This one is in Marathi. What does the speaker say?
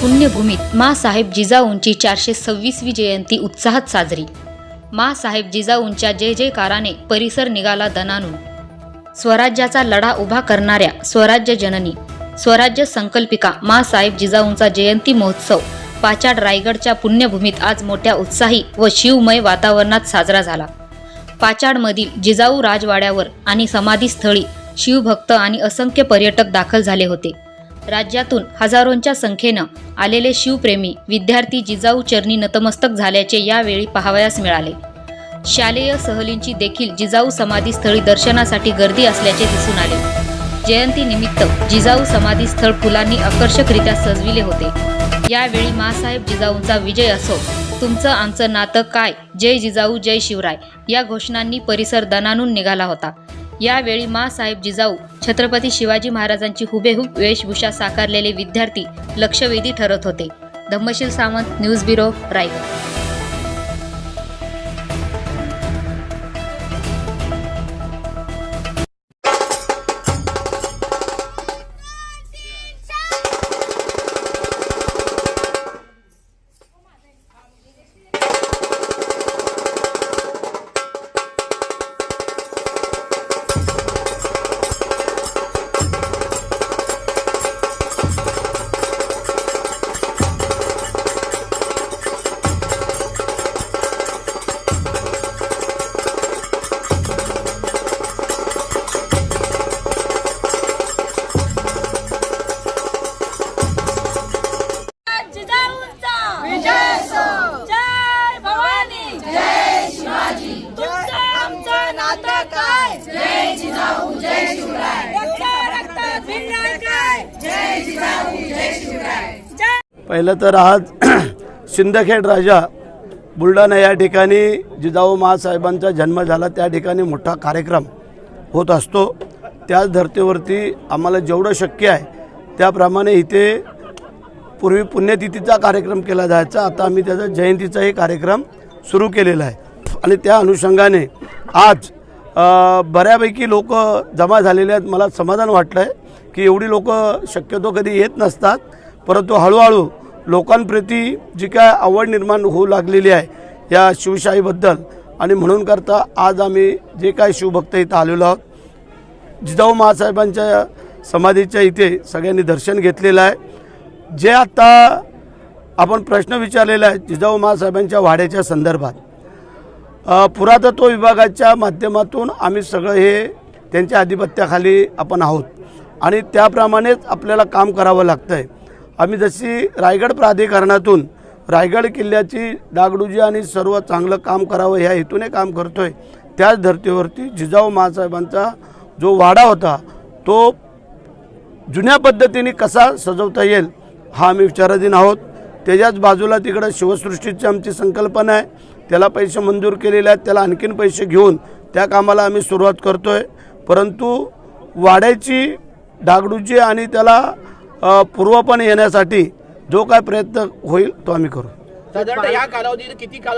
पुण्यभूमीत मासाहेब जिजाऊंची चारशे सव्वीसवी जयंती उत्साहात साजरी. मासाहेब जिजाऊंच्या जय जयकाराने परिसर निघाला दनानून. स्वराज्याचा लढा उभा करणाऱ्या स्वराज्य जननी स्वराज्य संकल्पिका मासाहेब जिजाऊंचा जयंती महोत्सव पाचाड रायगडच्या पुण्यभूमीत आज मोठ्या उत्साही व शिवमय वातावरणात साजरा झाला. पाचाडमधील जिजाऊ राजवाड्यावर आणि समाधीस्थळी शिवभक्त आणि असंख्य पर्यटक दाखल झाले होते. राज्यातून हजारोंच्या संख्येनं आलेले शिवप्रेमी विद्यार्थी जिजाऊ चरणी नतमस्तक झाल्याचे यावेळी पाहावयास मिळाले. शालेय सहलींची देखील जिजाऊ समाधीस्थळी दर्शनासाठी गर्दी असल्याचे दिसून आले. जयंतीनिमित्त जिजाऊ समाधीस्थळ फुलांनी आकर्षकरित्या सजविले होते. यावेळी मासाहेब जिजाऊंचा विजय असो तुमचं आमचं नातं काय? जय जिजाऊ जय शिवराय या घोषणांनी परिसर दणानून निघाला होता. यावेळी मासाहेब जिजाऊ छत्रपती शिवाजी महाराजांची हुबेहूब वेशभूषा साकारलेले विद्यार्थी लक्षवेधी ठरत होते. Dhammasheel Sawant news bureau Raigad. पहिलं तर आज सिंदखेड राजा बुलढाणा या ठिकाणी जिजाऊ महासाहेबांचा जन्म झाला. त्या ठिकाणी मोठा कार्यक्रम होत असतो. त्याच धर्तीवरती आम्हाला जेवढं शक्य आहे त्याप्रमाणे इथे पूर्वी पुण्यतिथीचा कार्यक्रम केला जायचा. आता आम्ही त्याचा जयंतीचाही कार्यक्रम सुरू केलेला आहे. आणि त्या अनुषंगाने आज बऱ्यापैकी लोक जमा झालेले आहेत. मला समाधान वाटलं आहे की एवढी लोक शक्यतो कधी येत नसतात. परंतु हळूहळू लोकांप्रती जी काय आवड निर्माण होऊ लागलेली आहे या शिवशाहीबद्दल आणि म्हणून करता आज आम्ही जे काय शिवभक्त इथं आलेलो आहोत जिजाऊ महासाहेबांच्या समाधीच्या इथे सगळ्यांनी दर्शन घेतलेलं आहे. जे आता आपण प्रश्न विचारलेला आहे जिजाऊ महासाहेबांच्या वाड्याच्या संदर्भात पुरातत्व विभागाच्या माध्यमातून आम्ही सगळं हे त्यांच्या आधिपत्याखाली आपण आहोत. आणि त्याप्रमाणेच आपल्याला काम करावं लागतं आहे आम्ही जशी रायगड प्राधिकरणातून रायगड किल्ल्याची डागडुजी आणि सर्व चांगलं काम करावं ह्या हेतूने काम करतो आहे त्याच धर्तीवरती जिजाऊ महासाहेबांचा जो वाडा होता तो जुन्या पद्धतीने कसा सजवता येईल हा आम्ही विचाराधीन आहोत. त्याच्याच बाजूला तिकडं शिवसृष्टीची आमची संकल्पना आहे. त्याला पैसे मंजूर केलेले आहेत त्याला आणखीन पैसे घेऊन त्या कामाला आम्ही सुरुवात करतो आहे परंतु वाड्याची डागडुजी आणि त्याला पूर्वपणे येण्यासाठी जो काय प्रयत्न होईल तो आम्ही करू. साधारणतः या कालावधीत किती कालावधी